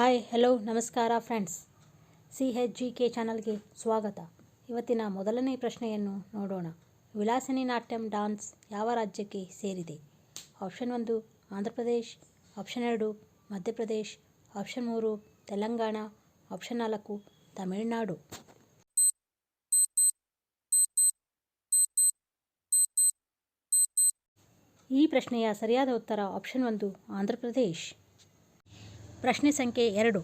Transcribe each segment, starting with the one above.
Hi, hello, ನಮಸ್ಕಾರ friends. C H G K ಚಾನಲ್ಗೆ ಸ್ವಾಗತ. ಇವತ್ತಿನ ಮೊದಲನೇ ಪ್ರಶ್ನೆಯನ್ನು ನೋಡೋಣ. ವಿಲಾಸಿನಿ ನಾಟ್ಯಂ ಡಾನ್ಸ್ ಯಾವ ರಾಜ್ಯಕ್ಕೆ ಸೇರಿದೆ? ಆಪ್ಷನ್ ಒಂದು, ಆಂಧ್ರ ಪ್ರದೇಶ್. ಆಪ್ಷನ್ ಎರಡು ಮಧ್ಯಪ್ರದೇಶ್ ಆಪ್ಷನ್ ಮೂರು, ತೆಲಂಗಾಣ. ಆಪ್ಷನ್ ನಾಲ್ಕು, ತಮಿಳುನಾಡು. ಈ ಪ್ರಶ್ನೆಯ ಸರಿಯಾದ ಉತ್ತರ ಆಪ್ಷನ್ ಒಂದು, ಆಂಧ್ರ ಪ್ರದೇಶ್. ಪ್ರಶ್ನೆ ಸಂಖ್ಯೆ ಎರಡು.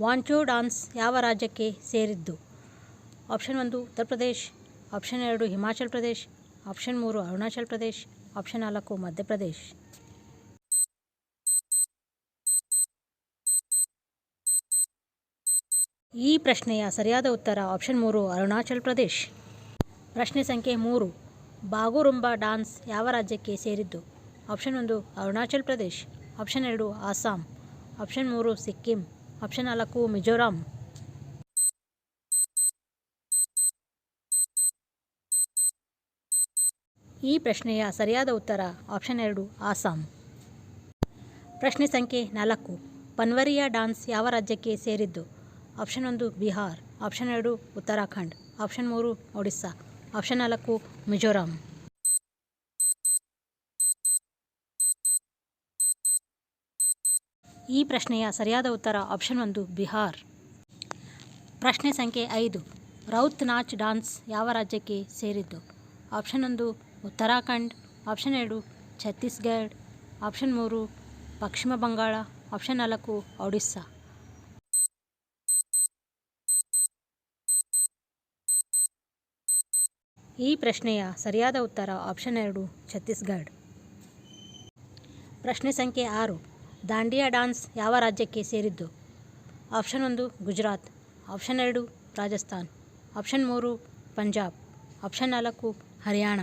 ವಾಂಚೋ ಡಾನ್ಸ್ ಯಾವ ರಾಜ್ಯಕ್ಕೆ ಸೇರಿದ್ದು? ಆಪ್ಷನ್ ಒಂದು ಉತ್ತರ ಪ್ರದೇಶ್, ಆಪ್ಷನ್ ಎರಡು ಹಿಮಾಚಲ್ ಪ್ರದೇಶ್, ಆಪ್ಷನ್ ಮೂರು ಅರುಣಾಚಲ್ ಪ್ರದೇಶ್, ಆಪ್ಷನ್ ನಾಲ್ಕು ಮಧ್ಯಪ್ರದೇಶ್ ಈ ಪ್ರಶ್ನೆಯ ಸರಿಯಾದ ಉತ್ತರ ಆಪ್ಷನ್ ಮೂರು ಅರುಣಾಚಲ್ ಪ್ರದೇಶ್. ಪ್ರಶ್ನೆ ಸಂಖ್ಯೆ ಮೂರು. ಬಾಗುರುಂಬ ಡಾನ್ಸ್ ಯಾವ ರಾಜ್ಯಕ್ಕೆ ಸೇರಿದ್ದು? ಆಪ್ಷನ್ ಒಂದು ಅರುಣಾಚಲ್ ಪ್ರದೇಶ್, ಆಪ್ಷನ್ ಎರಡು ಆಸಾಂ. ಆಪ್ಷನ್ ಮೂರು, ಸಿಕ್ಕಿಂ. ಆಪ್ಷನ್ ನಾಲ್ಕು, ಮಿಜೋರಾಂ. ಈ ಪ್ರಶ್ನೆಯ ಸರಿಯಾದ ಉತ್ತರ ಆಪ್ಷನ್ ಎರಡು, ಆಸಾಂ. ಪ್ರಶ್ನೆ ಸಂಖ್ಯೆ ನಾಲ್ಕು. ಪನ್ವರಿಯಾ ಡಾನ್ಸ್ ಯಾವ ರಾಜ್ಯಕ್ಕೆ ಸೇರಿದ್ದು? ಆಪ್ಷನ್ ಒಂದು, ಬಿಹಾರ್. ಆಪ್ಷನ್ ಎರಡು, ಉತ್ತರಾಖಂಡ್. ಆಪ್ಷನ್ ಮೂರು, ಒಡಿಸ್ಸಾ. ಆಪ್ಷನ್ ನಾಲ್ಕು, ಮಿಜೋರಾಂ. ಈ ಪ್ರಶ್ನೆಯ ಸರಿಯಾದ ಉತ್ತರ ಆಪ್ಷನ್ ಒಂದು ಬಿಹಾರ್. ಪ್ರಶ್ನೆ ಸಂಖ್ಯೆ ಐದು, ರೌತ್ ನಾಚ್ ಡಾನ್ಸ್ ಯಾವ ರಾಜ್ಯಕ್ಕೆ ಸೇರಿದ್ದು? ಆಪ್ಷನ್ ಒಂದು ಉತ್ತರಾಖಂಡ್ ಆಪ್ಷನ್ ಎರಡು ಛತ್ತೀಸ್ಗಢ್ ಆಪ್ಷನ್ ಮೂರು ಪಶ್ಚಿಮ ಬಂಗಾಳ ಆಪ್ಷನ್ ನಾಲ್ಕು ಒಡಿಸ್ಸಾ. ಈ ಪ್ರಶ್ನೆಯ ಸರಿಯಾದ ಉತ್ತರ ಆಪ್ಷನ್ ಎರಡು ಛತ್ತೀಸ್ಗಢ್. ಪ್ರಶ್ನೆ ಸಂಖ್ಯೆ ಆರು ದಾಂಡಿಯಾ ಡಾನ್ಸ್ ಯಾವ ರಾಜ್ಯಕ್ಕೆ ಸೇರಿದ್ದು? ಆಪ್ಷನ್ ಒಂದು ಗುಜರಾತ್, ಆಪ್ಷನ್ ಎರಡು ರಾಜಸ್ಥಾನ್, ಆಪ್ಷನ್ ಮೂರು ಪಂಜಾಬ್, ಆಪ್ಷನ್ ನಾಲ್ಕು ಹರಿಯಾಣ.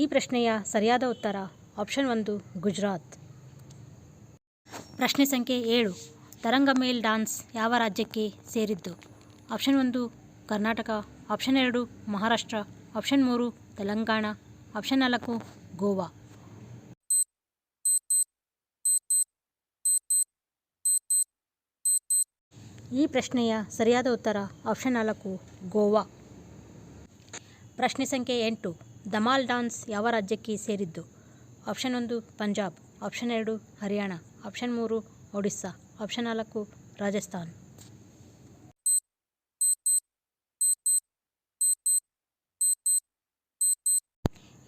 ಈ ಪ್ರಶ್ನೆಯ ಸರಿಯಾದ ಉತ್ತರ ಆಪ್ಷನ್ ಒಂದು ಗುಜರಾತ್. ಪ್ರಶ್ನೆ ಸಂಖ್ಯೆ ಏಳು, ತರಂಗ ಮೇಲ್ ಡಾನ್ಸ್ ಯಾವ ರಾಜ್ಯಕ್ಕೆ ಸೇರಿದ್ದು? ಆಪ್ಷನ್ ಒಂದು ಕರ್ನಾಟಕ, ಆಪ್ಷನ್ ಎರಡು ಮಹಾರಾಷ್ಟ್ರ ಆಪ್ಷನ್ ಮೂರು, ತೆಲಂಗಾಣ. ಆಪ್ಷನ್ ನಾಲ್ಕು, ಗೋವಾ. ಈ ಪ್ರಶ್ನೆಯ ಸರಿಯಾದ ಉತ್ತರ ಆಪ್ಷನ್ ನಾಲ್ಕು, ಗೋವಾ. ಪ್ರಶ್ನೆ ಸಂಖ್ಯೆ ಎಂಟು ದಮಾಲ್ ಡಾನ್ಸ್ ಯಾವ ರಾಜ್ಯಕ್ಕೆ ಸೇರಿದ್ದು? ಆಪ್ಷನ್ ಒಂದು, ಪಂಜಾಬ್. ಆಪ್ಷನ್ ಎರಡು, ಹರಿಯಾಣ. ಆಪ್ಷನ್ ಮೂರು, ಒಡಿಸ್ಸಾ. ಆಪ್ಷನ್ ನಾಲ್ಕು, ರಾಜಸ್ಥಾನ್.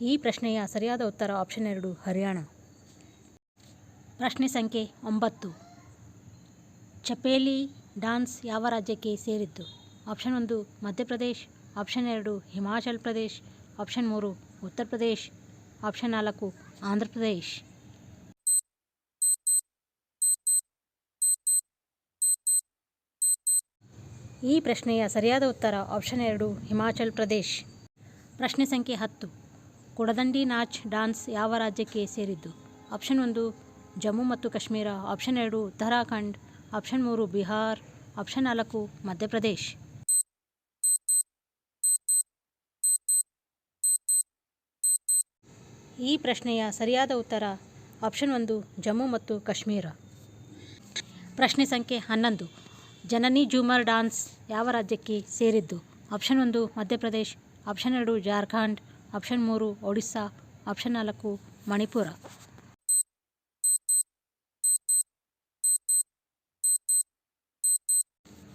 ಈ ಪ್ರಶ್ನೆಯ ಸರಿಯಾದ ಉತ್ತರ ಆಪ್ಷನ್ ಎರಡು, ಹರಿಯಾಣ. ಪ್ರಶ್ನೆ ಸಂಖ್ಯೆ ಒಂಬತ್ತು. ಚಪೇಲಿ ಡಾನ್ಸ್ ಯಾವ ರಾಜ್ಯಕ್ಕೆ ಸೇರಿದ್ದು? ಆಪ್ಷನ್ ಒಂದು, ಮಧ್ಯಪ್ರದೇಶ್. ಆಪ್ಷನ್ ಎರಡು, ಹಿಮಾಚಲ್ ಪ್ರದೇಶ್. ಆಪ್ಷನ್ ಮೂರು, ಉತ್ತರ ಪ್ರದೇಶ್. ಆಪ್ಷನ್ ನಾಲ್ಕು, ಆಂಧ್ರ ಪ್ರದೇಶ್. ಈ ಪ್ರಶ್ನೆಯ ಸರಿಯಾದ ಉತ್ತರ ಆಪ್ಷನ್ ಎರಡು, ಹಿಮಾಚಲ್ ಪ್ರದೇಶ್. ಪ್ರಶ್ನೆ ಸಂಖ್ಯೆ ಹತ್ತು. ಕೊಡದಂಡಿ ನಾಚ್ ಡಾನ್ಸ್ ಯಾವ ರಾಜ್ಯಕ್ಕೆ ಸೇರಿದ್ದು? ಆಪ್ಷನ್ ಒಂದು, ಜಮ್ಮು ಮತ್ತು ಕಾಶ್ಮೀರ. ಆಪ್ಷನ್ ಎರಡು, ಉತ್ತರಾಖಂಡ್. ಆಪ್ಷನ್ ಮೂರು, ಬಿಹಾರ್. ಆಪ್ಷನ್ ನಾಲ್ಕು, ಮಧ್ಯಪ್ರದೇಶ್. ಈ ಪ್ರಶ್ನೆಯ ಸರಿಯಾದ ಉತ್ತರ, ಆಪ್ಷನ್ ಒಂದು, ಜಮ್ಮು ಮತ್ತು ಕಾಶ್ಮೀರ. ಪ್ರಶ್ನೆ ಸಂಖ್ಯೆ ಹನ್ನೊಂದು, ಜನನಿ ಜೂಮರ್ ಡಾನ್ಸ್ ಯಾವ ರಾಜ್ಯಕ್ಕೆ ಸೇರಿದ್ದು? ಆಪ್ಷನ್ ಒಂದು, ಮಧ್ಯಪ್ರದೇಶ್. ಆಪ್ಷನ್ ಎರಡು, ಜಾರ್ಖಂಡ್. ಆಪ್ಷನ್ ಮೂರು, ಒಡಿಸ್ಸಾ. ಆಪ್ಷನ್ ನಾಲ್ಕು, ಮಣಿಪುರ.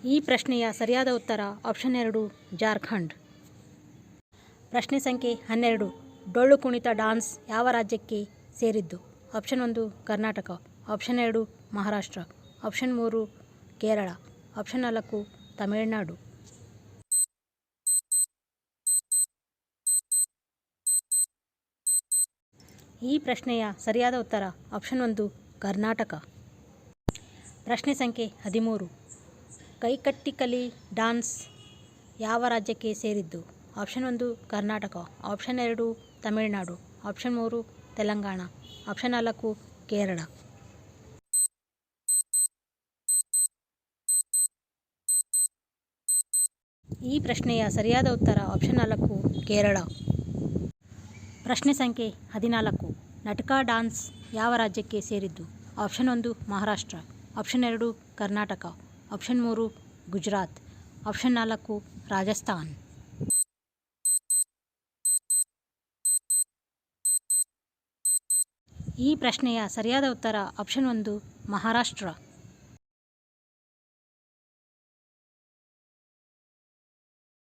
ಈ ಪ್ರಶ್ನೆಯ ಸರಿಯಾದ ಉತ್ತರ ಆಪ್ಷನ್ ಎರಡು, ಜಾರ್ಖಂಡ್. ಪ್ರಶ್ನೆ ಸಂಖ್ಯೆ ಹನ್ನೆರಡು, ಡೊಳ್ಳು ಕುಣಿತ ಡಾನ್ಸ್ ಯಾವ ರಾಜ್ಯಕ್ಕೆ ಸೇರಿದ್ದು? ಆಪ್ಷನ್ ಒಂದು, ಕರ್ನಾಟಕ. ಆಪ್ಷನ್ ಎರಡು, ಮಹಾರಾಷ್ಟ್ರ. ಆಪ್ಷನ್ ಮೂರು, ಕೇರಳ. ಆಪ್ಷನ್ ನಾಲ್ಕು, ತಮಿಳುನಾಡು. ಈ ಪ್ರಶ್ನೆಯ ಸರಿಯಾದ ಉತ್ತರ ಆಪ್ಷನ್ ಒಂದು ಕರ್ನಾಟಕ. ಪ್ರಶ್ನೆ ಸಂಖ್ಯೆ ಹದಿಮೂರು. ಕೈಕಟ್ಟಿಕಲಿ ಡಾನ್ಸ್ ಯಾವ ರಾಜ್ಯಕ್ಕೆ ಸೇರಿದ್ದು? ಆಪ್ಷನ್ ಒಂದು ಕರ್ನಾಟಕ ಆಪ್ಷನ್ ಎರಡು ತಮಿಳುನಾಡು ಆಪ್ಷನ್ ಮೂರು ತೆಲಂಗಾಣ ಆಪ್ಷನ್ ನಾಲ್ಕು ಕೇರಳ. ಈ ಪ್ರಶ್ನೆಯ ಸರಿಯಾದ ಉತ್ತರ ಆಪ್ಷನ್ ನಾಲ್ಕು ಕೇರಳ. ಪ್ರಶ್ನೆ ಸಂಖ್ಯೆ ಹದಿನಾಲ್ಕು. ನಟಕಾ ಡಾನ್ಸ್ ಯಾವ ರಾಜ್ಯಕ್ಕೆ ಸೇರಿದ್ದು? ಆಪ್ಷನ್ ಒಂದು ಮಹಾರಾಷ್ಟ್ರ, ಆಪ್ಷನ್ ಎರಡು ಕರ್ನಾಟಕ, ಆಪ್ಷನ್ ಮೂರು ಗುಜರಾತ್, ಆಪ್ಷನ್ ನಾಲ್ಕು ರಾಜಸ್ಥಾನ್. ಈ ಪ್ರಶ್ನೆಯ ಸರಿಯಾದ ಉತ್ತರ ಆಪ್ಷನ್ ಒಂದು ಮಹಾರಾಷ್ಟ್ರ.